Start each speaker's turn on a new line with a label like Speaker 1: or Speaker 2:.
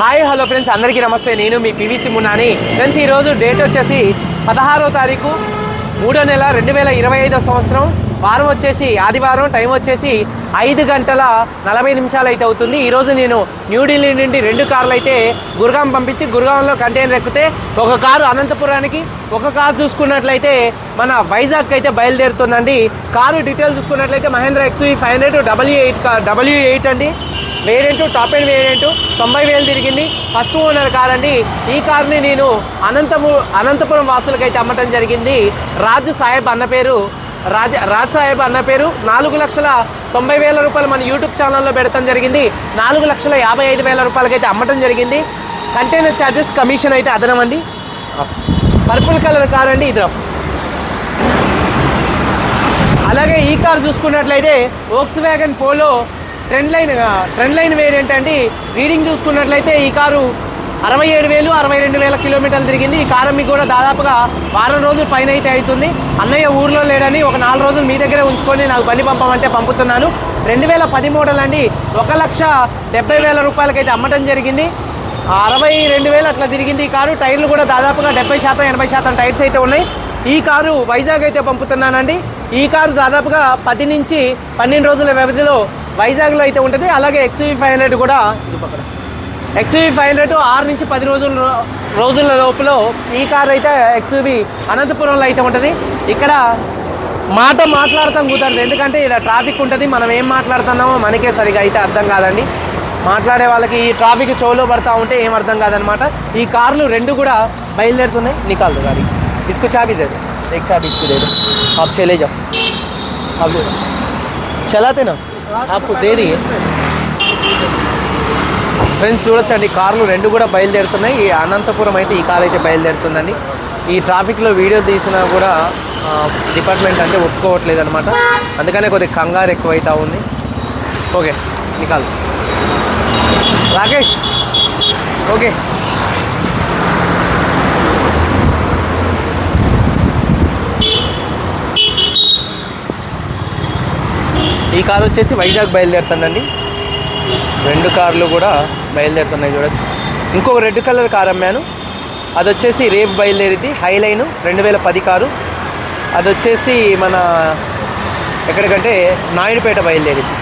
Speaker 1: Hi hello friends. అందరికీ నమస్తే. నేను మీ పివిసి మున్నాని. ఫ్రెండ్స్ ఈరోజు డేట్ వచ్చేసి పదహారో తారీఖు మూడో నెల రెండు వేల ఇరవై ఐదో సంవత్సరం. వారం వచ్చేసి ఆదివారం టైం వచ్చేసి ఐదు గంటల నలభై నిమిషాలు అయితే అవుతుంది. ఈరోజు నేను న్యూఢిల్లీ నుండి రెండు కార్లు అయితే గురుగాం పంపించి గురుగాంలో కంటైనర్ ఎక్కితే ఒక కారు అనంతపురానికి ఒక కారు చూసుకున్నట్లయితే మన వైజాగ్ అయితే బయలుదేరుతుందండి. కారు డీటెయిల్ చూసుకున్నట్లయితే Mahindra XUV five hundred W eight W eight అండి. వేరియంట్ టాప్ అండ్ వేరియంట్ తొంభై వేలు తిరిగింది. ఫస్ట్ ఓనర్ కార్ అండి ఈ కార్ని నేను అనంతపు అనంతపురం వాసులకైతే అమ్మటం జరిగింది. రాజు సాహెబ్ అన్న పేరు రాజ రాజ్ సాహెబ్ అన్న పేరు. నాలుగు లక్షల తొంభై వేల రూపాయలు మన యూట్యూబ్ ఛానల్లో పెడతాం జరిగింది. నాలుగు లక్షల యాభై ఐదు వేల రూపాయలకైతే అమ్మటం జరిగింది. కంటైనర్ ఛార్జెస్ కమిషన్ అయితే అదనం అండి. పర్పుల్ కలర్ కార్ అండి ఇది అలాగే ఈ కార్ చూసుకున్నట్లయితే Volkswagen Polo trend line trend line variant అండి రీడింగ్ చూసుకున్నట్లయితే ఈ కారు అరవై ఏడు వేలు అరవై రెండు వేల కిలోమీటర్లు తిరిగింది. ఈ కారు మీకు కూడా దాదాపుగా వారం రోజులు పైన అయితే అవుతుంది. అన్నయ్య ఊర్లో లేడని ఒక నాలుగు రోజులు మీ దగ్గరే ఉంచుకొని నాకు బండి పంపమంటే పంపుతున్నాను. రెండు వేల పది మోడల్ అండి ఒక లక్ష డెబ్బై వేల రూపాయలకైతే అమ్మటం జరిగింది. అరవై రెండు వేలు అట్లా తిరిగింది ఈ కారు. టైర్లు కూడా దాదాపుగా డెబ్బై శాతం ఎనభై శాతం టైర్స్ అయితే ఉన్నాయి. ఈ కారు వైజాగ్ అయితే పంపుతున్నానండి. ఈ కారు దాదాపుగా పది నుంచి పన్నెండు రోజుల వ్యవధిలో వైజాగ్లో అయితే ఉంటుంది అలాగే ఎక్స్వీ ఫైవ్ హండ్రెడ్ కూడా ఇది పక్కన ఎక్స్వీ ఫైవ్ హండ్రెడ్ ఆరు నుంచి పది రోజుల రోజుల లోపల ఈ కార్ అయితే ఎక్స్వీ అనంతపురంలో అయితే ఉంటుంది ఇక్కడ మాట మాట్లాడతాం కుదరదు ఎందుకంటే ఇక్కడ ట్రాఫిక్ ఉంటుంది మనం ఏం మాట్లాడుతున్నామో మనకే సరిగా అయితే అర్థం కాదండి మాట్లాడే వాళ్ళకి ఈ ట్రాఫిక్ చెవులో పడతా ఉంటే ఏం అర్థం కాదనమాట ఈ కార్లు రెండు కూడా బయలుదేరుతున్నాయి నికాల్ గాడి इसको चाबी दे दो एक चाबी इसको दे दो आप चले जाओ आप दे दो चलाते ना आपको दे दिए ఫ్రెండ్స్ చూడొచ్చండి కార్లు రెండు కూడా బయలుదేరుతున్నాయి ఈ అనంతపురం అయితే ఈ కార్ అయితే బయలుదేరుతుందండి ఈ ట్రాఫిక్లో వీడియో తీసినా కూడా ఆ, డిపార్ట్మెంట్ అంటే ఒప్పుకోవట్లేదు అనమాట అందుకనే కొద్దిగా కంగారు ఎక్కువ అవుతా ఉంది ఓకే నికాల్ రాకేష్ ఓకే ఈ కార్ వచ్చేసి వైజాగ్ బయలుదేరుతుందండి. రెండు కార్లు కూడా బయలుదేరుతున్నాయి చూడొచ్చు. ఇంకొక రెడ్ కలర్ కార్ అమ్మాను. అది వచ్చేసి రేపు బయలుదేరిద్ది. హైలైన్ రెండు వేల పది కారు. అది వచ్చేసి మన ఎక్కడికంటే నాయుడుపేట బయలుదేరింది